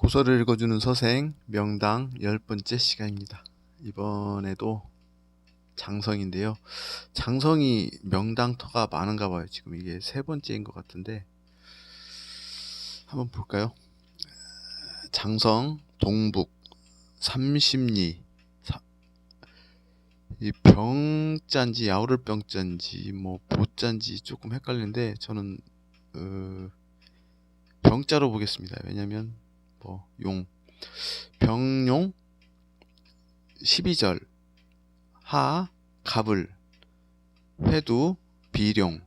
고서를 읽어주는 서생 명당 열 번째 시간입니다. 이번에도 장성인데요. 장성이 명당터가 많은가 봐요. 지금 이게 세 번째인 것 같은데 한번 볼까요? 장성 동북 삼십리 사- 이 병자인지 야오를병자인지 뭐 보자인지 조금 헷갈리는데 저는 어, 병자로 보겠습니다. 왜냐면 뭐 용. 병용 12절. 하 갑을. 회두 비룡.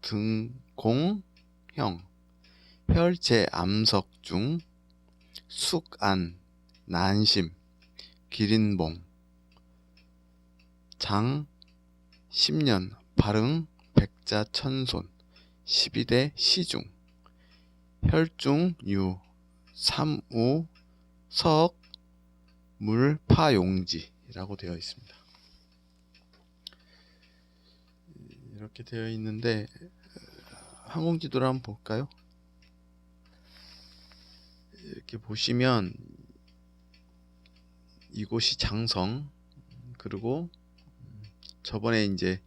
등공 형. 혈제 암석 중. 숙안. 난심. 기린봉. 장 10년. 발흥 백자 천손. 12대 시중. 혈중 유 삼우 석 물 파 용지라고 되어 있습니다. 이렇게 되어 있는데 항공지도를 한번 볼까요? 이렇게 보시면 이곳이 장성 그리고 저번에 이제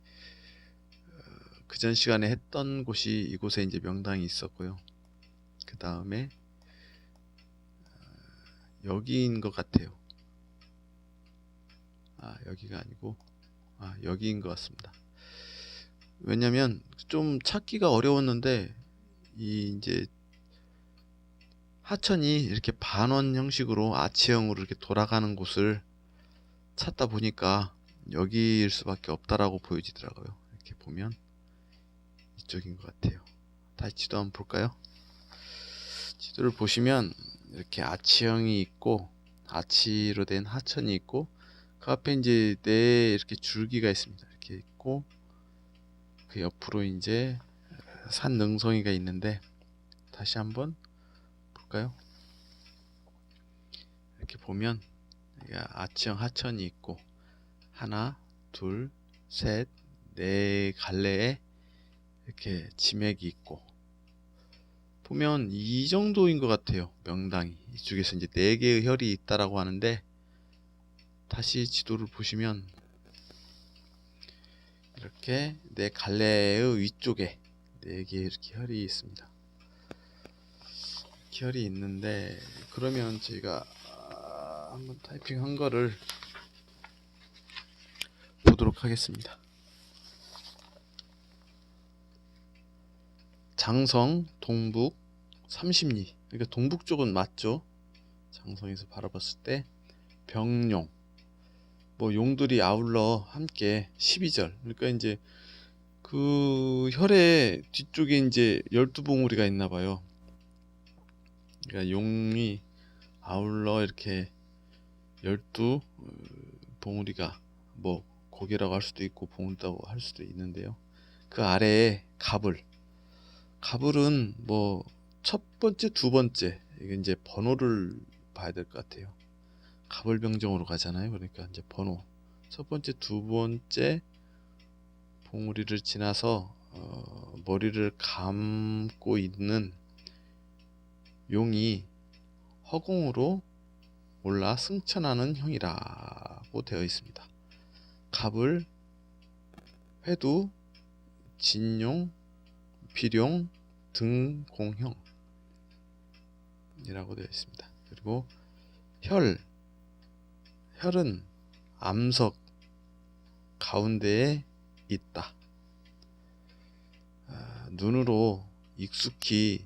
그전 시간에 했던 곳이 이곳에 이제 명당이 있었고요. 그 다음에 여기인 것 같아요. 아, 여기가 아니고, 아, 여기인 것 같습니다. 왜냐면 좀 찾기가 어려웠는데, 이 이제 하천이 이렇게 반원 형식으로 아치형으로 이렇게 돌아가는 곳을 찾다 보니까 여기일 수밖에 없다라고 보여지더라고요. 이렇게 보면 이쪽인 것 같아요. 다시 지도 한번 볼까요? 지도를 보시면 이렇게 아치형이 있고 아치로 된 하천이 있고 그 앞에 이제 네 이렇게 줄기가 있습니다. 이렇게 있고 그 옆으로 이제 산 능성이가 있는데 다시 한번 볼까요? 이렇게 보면 아치형 하천이 있고 하나, 둘, 셋, 네 갈래에 이렇게 지맥이 있고 보면 이 정도인 것 같아요. 명당이 이쪽에서 이제 네 개의 혈이 있다라고 하는데 다시 지도를 보시면 이렇게 네 갈래의 위쪽에 네 개의 이렇게 혈이 있습니다. 이렇게 혈이 있는데 그러면 저희가 아, 한번 타이핑한 거를 보도록 하겠습니다. 장성 동북 30리. 그러니까 동북 쪽은 맞죠? 장성에서 바라봤을 때. 병용 뭐 용들이 아울러 함께 12절. 그러니까 이제 그 혈의 뒤쪽에 이제 12봉우리가 있나 봐요. 그러니까 용이 아울러 이렇게 12 봉우리가 뭐 고개라고 할 수도 있고 봉우리라고 할 수도 있는데요. 그 아래에 갑을 가불은 뭐 첫 번째, 두 번째 이게 이제 번호를 봐야 될 것 같아요. 가불병정으로 가잖아요. 그러니까 이제 번호 첫 번째, 두 번째 봉우리를 지나서 어, 머리를 감고 있는 용이 허공으로 올라 승천하는 형이라고 되어 있습니다. 갑을 회두 진용 비룡 등공형이라고 되어 있습니다. 그리고 혈 혈은 암석 가운데에 있다. 아, 눈으로 익숙히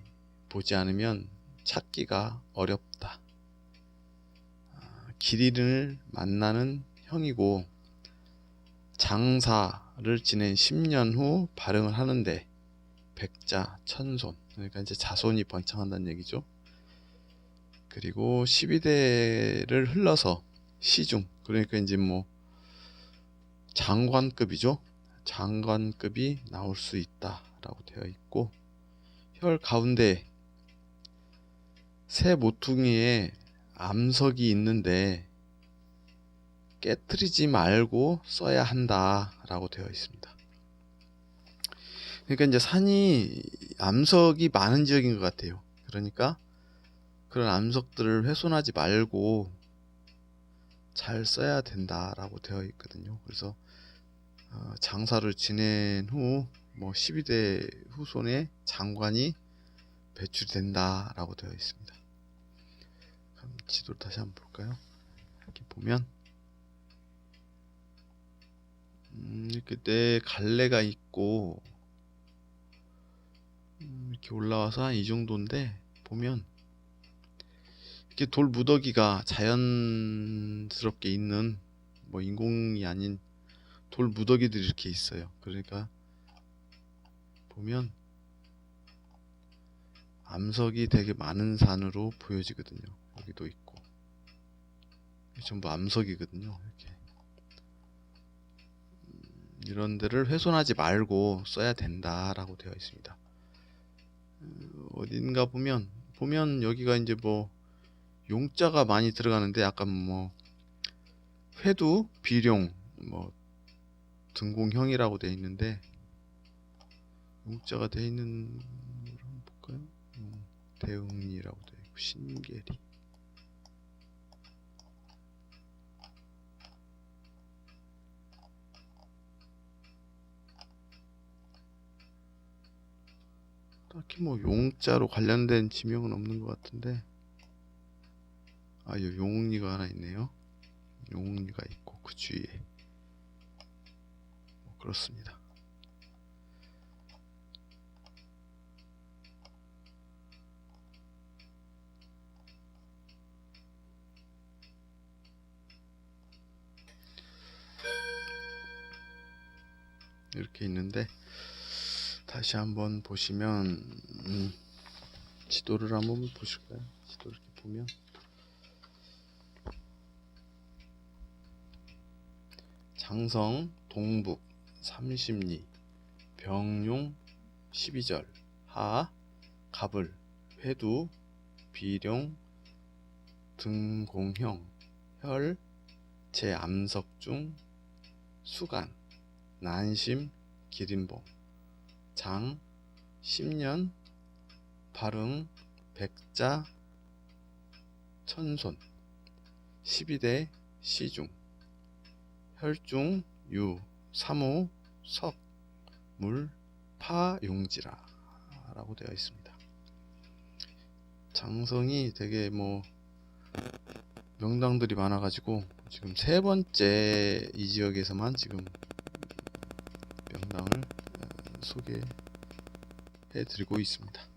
보지 않으면 찾기가 어렵다. 아, 기린을 만나는 형이고 장사를 지낸 10년 후 발흥을 하는데 백자 천손 그러니까 이제 자손이 번창한다는 얘기죠. 그리고 12대를 흘러서 시중 그러니까 이제 뭐 장관급이죠. 장관급이 나올 수 있다라고 되어 있고 혈 가운데 새 모퉁이에 암석이 있는데 깨뜨리지 말고 써야 한다라고 되어 있습니다. 그러니까 이제 산이 암석이 많은 지역인 것 같아요. 그러니까 그런 암석들을 훼손하지 말고 잘 써야 된다라고 되어 있거든요. 그래서 어, 장사를 지낸 후 뭐 12대 후손의 장관이 배출된다라고 되어 있습니다. 그럼 지도를 다시 한번 볼까요? 이렇게 보면 음, 이렇게 네 갈래가 있고 음, 이렇게 올라와서 한 이 정도인데 보면 이렇게 돌 무더기가 자연스럽게 있는 뭐 인공이 아닌 돌 무더기들이 이렇게 있어요. 그러니까 보면 암석이 되게 많은 산으로 보여지거든요. 여기도 있고 전부 암석이거든요. 이렇게 음, 이런 데를 훼손하지 말고 써야 된다라고 되어 있습니다. 어, 어딘가 보면 보면 여기가 이제 뭐 용자가 많이 들어가는데 약간 뭐 회두, 비룡, 뭐 등공형이라고 되어 있는데 용자가 되어 있는 볼까요? 음, 대응이라고 되어 있고 신계리 딱히 뭐 용자로 관련된 지명은 없는 것 같은데 아, 요 용리가 하나 있네요. 용리가 있고 그 주위에 뭐 그렇습니다. 이렇게 있는데 다시 한번 보시면 음, 지도를 한번 보실까요? 지도 이렇게 보면 장성 동북 30리 병용 12절 하 갑을 회두 비룡 등공형 혈 제암석 중 수간 난심 기린봉 장 10년 발흥 백자 천손 12대 시중 혈중 유 사무 석 물 파 용지라 라고 되어 있습니다. 장성이 되게 뭐 명당들이 많아가지고 지금 세 번째 이 지역에서만 지금 소개해 드리고 있습니다.